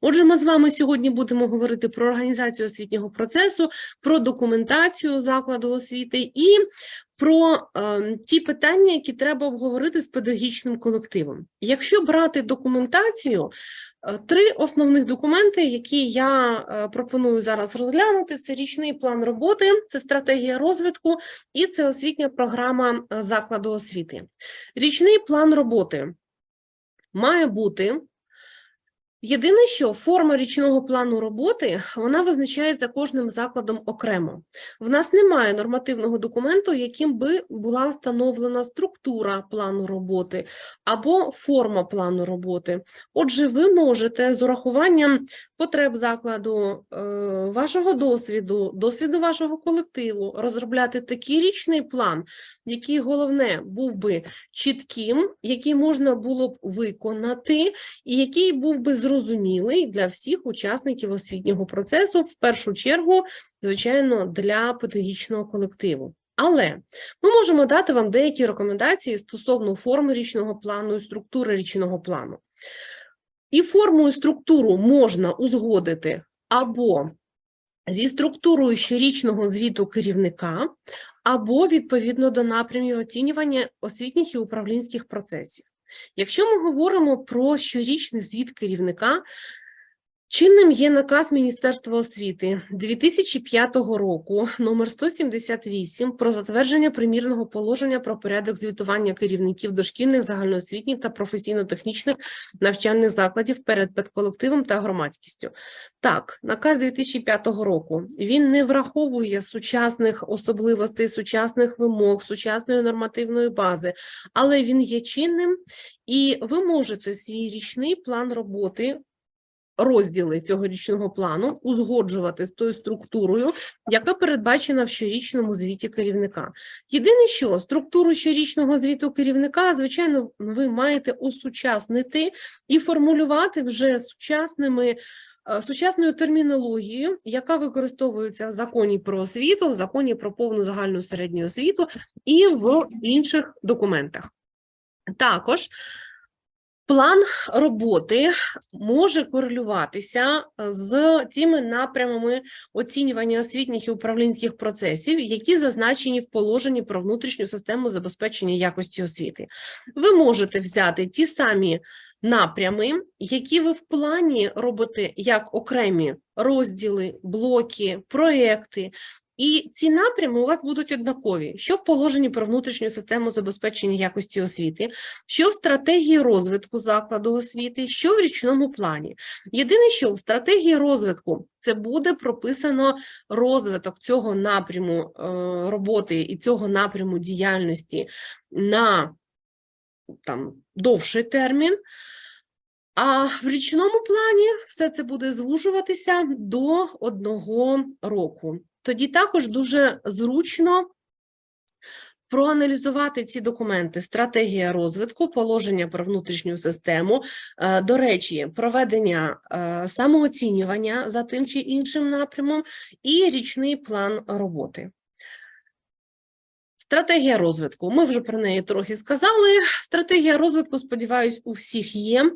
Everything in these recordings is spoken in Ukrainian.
Отже, ми з вами сьогодні будемо говорити про організацію освітнього процесу, про документацію закладу освіти і про е, ті питання, які треба обговорити з педагогічним колективом. Якщо брати документацію, е, три основних документи, які я е, пропоную зараз розглянути: це річний план роботи, це стратегія розвитку і це освітня програма е, закладу освіти. Річний план роботи має бути. Єдине, що форма річного плану роботи вона визначається кожним закладом окремо. В нас немає нормативного документу, яким би була встановлена структура плану роботи або форма плану роботи. Отже, ви можете з урахуванням потреб закладу, е, вашого досвіду, досвіду вашого колективу розробляти такий річний план, який головне був би чітким, який можна було б виконати, і який був би зрозумілий для всіх учасників освітнього процесу, в першу чергу, звичайно, для педагогічного колективу. Але ми можемо дати вам деякі рекомендації стосовно форми річного плану і структури річного плану. І форму і структуру можна узгодити або зі структурою щорічного звіту керівника, або відповідно до напрямів оцінювання освітніх і управлінських процесів. Якщо ми говоримо про щорічний звіт керівника, чинним є наказ Міністерства освіти 2005 року номер 178 про затвердження примірного положення про порядок звітування керівників дошкільних, загальноосвітніх та професійно-технічних навчальних закладів перед педколективом та громадськістю. Так, наказ 2005 року він не враховує сучасних особливостей, сучасних вимог, сучасної нормативної бази, але він є чинним, і ви можете свій річний план роботи. Розділи цього річного плану узгоджувати з тою структурою, яка передбачена в щорічному звіті керівника. Єдине, що структуру щорічного звіту керівника, звичайно, ви маєте осучаснити і формулювати вже сучасними е, сучасною термінологією, яка використовується в законі про освіту, в законі про повну загальну середню освіту і в інших документах. Також план роботи може корелюватися з тими напрямами оцінювання освітніх і управлінських процесів, які зазначені в положенні про внутрішню систему забезпечення якості освіти. Ви можете взяти ті самі напрями, які ви в плані робите як окремі розділи, блоки, проекти. І ці напрями у вас будуть однакові, що в положенні про внутрішню систему забезпечення якості освіти, що в стратегії розвитку закладу освіти, що в річному плані. Єдине, що в стратегії розвитку це буде прописано розвиток цього напряму е, роботи і цього напряму діяльності на там довший термін. А в річному плані все це буде звужуватися до одного року. Тоді також дуже зручно проаналізувати ці документи: стратегія розвитку, положення про внутрішню систему, е, до речі, проведення е, самооцінювання за тим чи іншим напрямом, і річний план роботи. Стратегія розвитку. Ми вже про неї трохи сказали. Стратегія розвитку, сподіваюсь, у всіх є.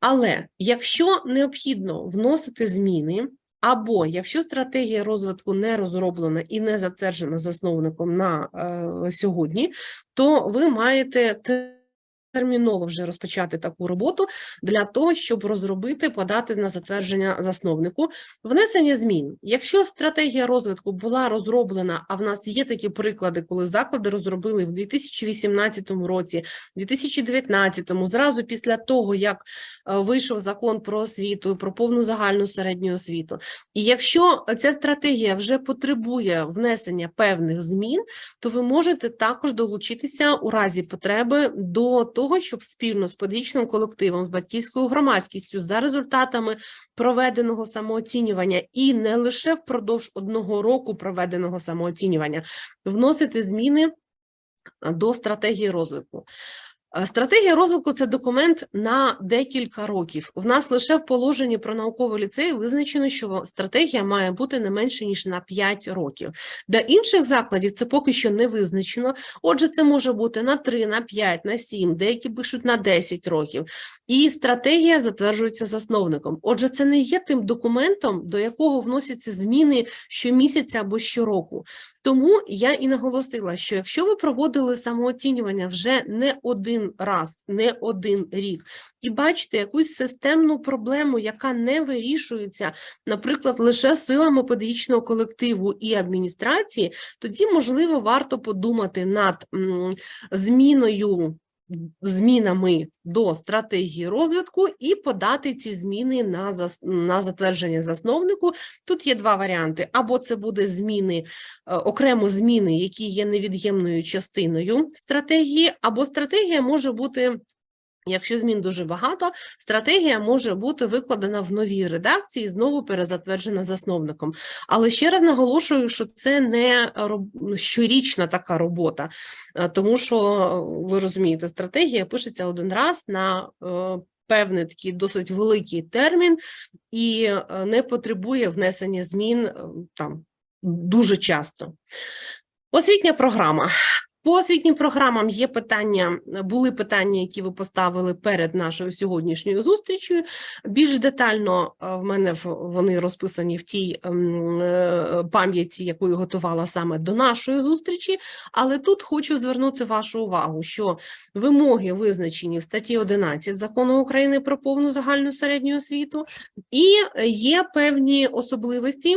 Але якщо необхідно вносити зміни, або якщо стратегія розвитку не розроблена і не затверджена засновником на е, сьогодні, то ви маєте терміново вже розпочати таку роботу для того, щоб розробити, подати на затвердження засновнику внесення змін. Якщо стратегія розвитку була розроблена, а в нас є такі приклади, коли заклади розробили в 2018 році, 2019, зразу після того, як е, вийшов закон про освіту, про повну загальну середню освіту. І якщо ця стратегія вже потребує внесення певних змін, то ви можете також долучитися у разі потреби до того, того, щоб спільно з педагогічним колективом, з батьківською громадськістю за результатами проведеного самооцінювання і не лише впродовж одного року проведеного самооцінювання вносити зміни до стратегії розвитку. Е, Стратегія розвитку це документ на декілька років. В нас лише в положенні про науковий ліцей визначено, що стратегія має бути не менше ніж на 5 років. Для інших закладів це поки що не визначено. Отже, це може бути на 3, на 5, на 7, деякі пишуть на 10 років. І стратегія затверджується засновником. Отже, це не є тим документом, до якого вносяться зміни щомісяця або щороку. Тому я і наголосила, що якщо ви проводили самооцінювання вже не один раз, не один рік, і бачите якусь системну проблему, яка не вирішується, наприклад, лише силами педагогічного колективу і адміністрації, тоді, можливо, варто подумати над зміною. Змінами до стратегії розвитку і подати ці зміни на зас- на затвердження засновнику. Тут є два варіанти: або це буде зміни е, окремо зміни, які є невід'ємною частиною стратегії, або стратегія може бути. Якщо змін дуже багато, стратегія може бути викладена в новій редакції, знову перезатверджена засновником. Але ще раз наголошую, що це не щорічна така робота, е, тому що е, ви розумієте, стратегія пишеться один раз на е, певний такий досить великий термін і не потребує внесення змін там дуже часто. Освітня програма. По освітнім програмам є питання, були питання, які ви поставили перед нашою сьогоднішньою зустрічю. Більш детально е, в мене вони розписані в тій ем, е, пам'ятці, яку я готувала саме до нашої зустрічі. Але тут хочу звернути вашу увагу, що вимоги визначені в статті 11 Закону України про повну загальну середню освіту, і є певні особливості.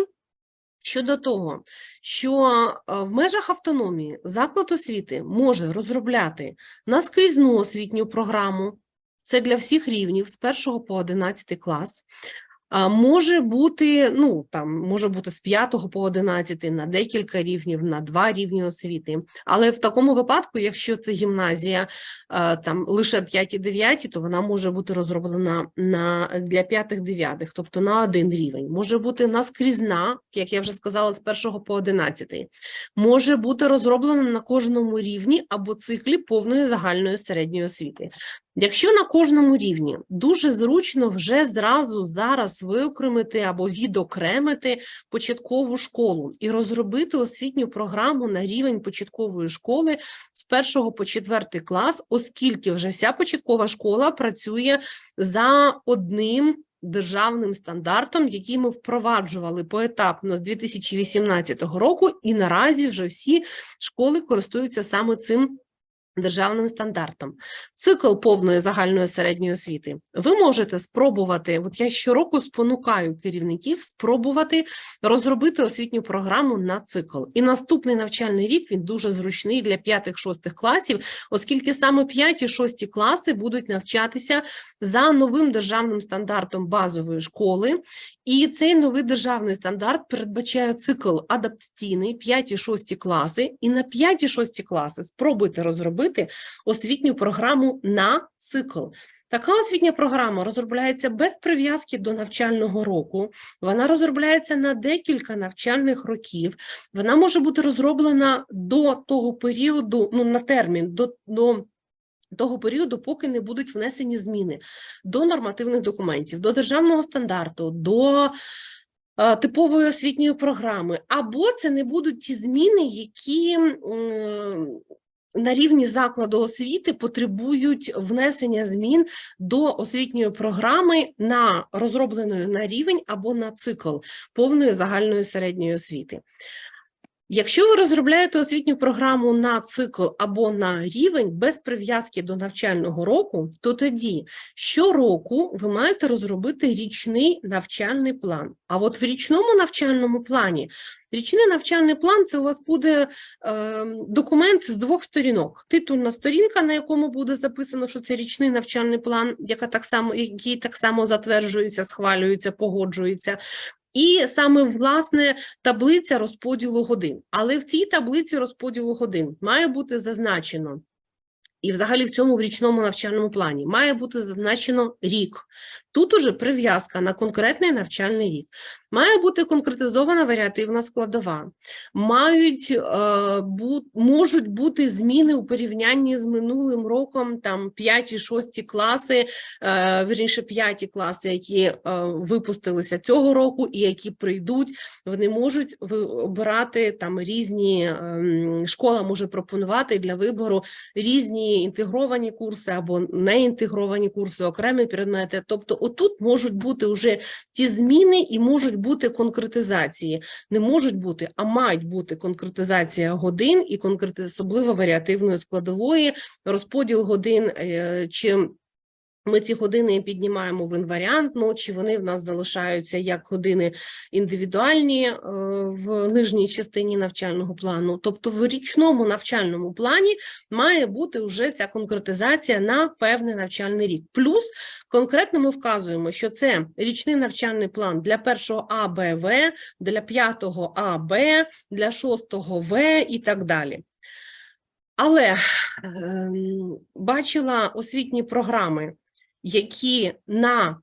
Щодо того, що е, в межах автономії заклад освіти може розробляти наскрізну освітню програму, це для всіх рівнів з 1 по 11 клас. Може бути, ну там може бути з 5 по 11 на декілька рівнів, на два рівні освіти. Але в такому випадку, якщо це гімназія е, там лише 5 і 9, то вона може бути розроблена на для 5-9, тобто на один рівень. Може бути наскрізна, як я вже сказала, з 1 по 11. Може бути розроблена на кожному рівні або циклі повної загальної середньої освіти. Якщо на кожному рівні дуже зручно вже зразу зараз виокремити або відокремити початкову школу і розробити освітню програму на рівень початкової школи з 1 по 4 клас, оскільки вже вся початкова школа працює за одним державним стандартом, який ми впроваджували поетапно з 2018 року, і наразі вже всі школи користуються саме цим державним стандартом. Цикл повної загальної середньої освіти. Ви можете спробувати, от я щороку спонукаю керівників спробувати розробити освітню програму на цикл. І наступний навчальний рік він дуже зручний для 5-6 класів, оскільки саме 5-6 класи будуть навчатися за новим державним стандартом базової школи. І цей новий державний стандарт передбачає цикл адаптаційний 5-6 класи, і на 5-6 класи спробуйте розробити освітню програму на цикл. Така освітня програма розробляється без прив'язки до навчального року. Вона розробляється на декілька навчальних років. Вона може бути розроблена до того періоду, ну на термін, до, до того періоду, поки не будуть внесені зміни до нормативних документів, до державного стандарту, до е, типової освітньої програми, або це не будуть ті зміни, які на рівні закладу освіти потребують внесення змін до освітньої програми на розробленої на рівень або на цикл повної загальної середньої освіти. Якщо ви розробляєте освітню програму на цикл або на рівень без прив'язки до навчального року, то тоді щороку ви маєте розробити річний навчальний план. А от в річному навчальному плані річний навчальний план це у вас буде е, документ з двох сторінок. Титульна сторінка, на якому буде записано, що це річний навчальний план, яка так само, який так само затверджується, схвалюється, погоджується. І саме власне таблиця розподілу годин. Але в цій таблиці розподілу годин має бути зазначено, і взагалі в цьому річному навчальному плані має бути зазначено рік. Тут уже прив'язка на конкретний навчальний рік. Має бути конкретизована варіативна складова, мають е, бу, можуть бути зміни у порівнянні з минулим роком, там 5-6 класи, е, вірніше 5 класи, які е, випустилися цього року і які прийдуть, вони можуть ви- обирати там різні ем, школа може пропонувати для вибору різні інтегровані курси або неінтегровані курси, окремі предмети. Тобто, отут можуть бути вже ті зміни і можуть бути конкретизації. Не можуть бути, а мають бути конкретизація годин і конкрет... особливо варіативної складової, розподіл годин е, чи. Ми ці години піднімаємо в інваріантну, чи вони в нас залишаються як години індивідуальні е, в нижній частині навчального плану. Тобто в річному навчальному плані має бути вже ця конкретизація на певний навчальний рік. Плюс конкретно ми вказуємо, що це річний навчальний план для першого А, Б, для п'ятого А, Б, для шостого В і так далі. Але ем, бачила освітні програми, які на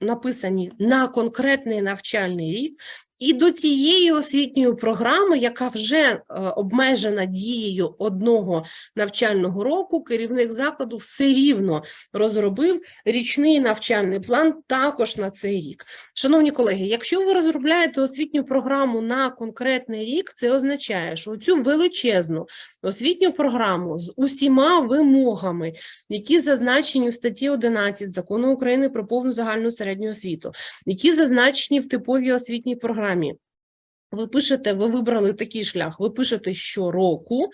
написані на конкретний навчальний рік, і до цієї освітньої програми, яка вже е, обмежена дією одного навчального року, керівник закладу все рівно розробив річний навчальний план також на цей рік. Шановні колеги, якщо ви розробляєте освітню програму на конкретний рік, це означає, що цю величезну освітню програму з усіма вимогами, які зазначені в статті 11 Закону України про повну загальну середню освіту, які зазначені в типовій освітній програмі. Ви пишете, ви вибрали такий шлях, ви пишете щороку,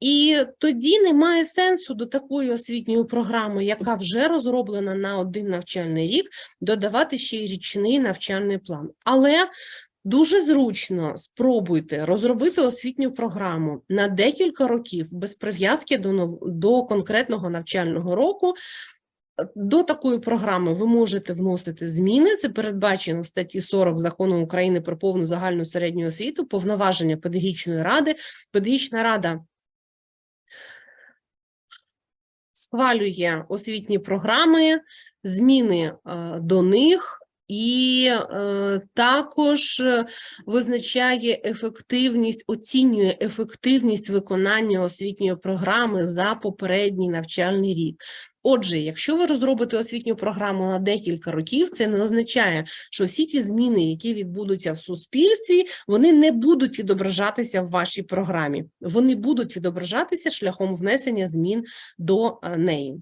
і тоді немає сенсу до такої освітньої програми, яка вже розроблена на один навчальний рік, додавати ще й річний навчальний план. Але Дуже зручно спробуйте розробити освітню програму на декілька років без прив'язки до, до конкретного навчального року. До такої програми ви можете вносити зміни. Це передбачено в статті 40 Закону України про повну загальну середню освіту, повноваження педагогічної ради. Педагогічна рада схвалює освітні програми, зміни е, до них. І е, також е, визначає ефективність, оцінює ефективність виконання освітньої програми за попередній навчальний рік. Отже, якщо ви розробите освітню програму на декілька років, це не означає, що всі ті зміни, які відбудуться в суспільстві, вони не будуть відображатися в вашій програмі. Вони будуть відображатися шляхом внесення змін до е, неї.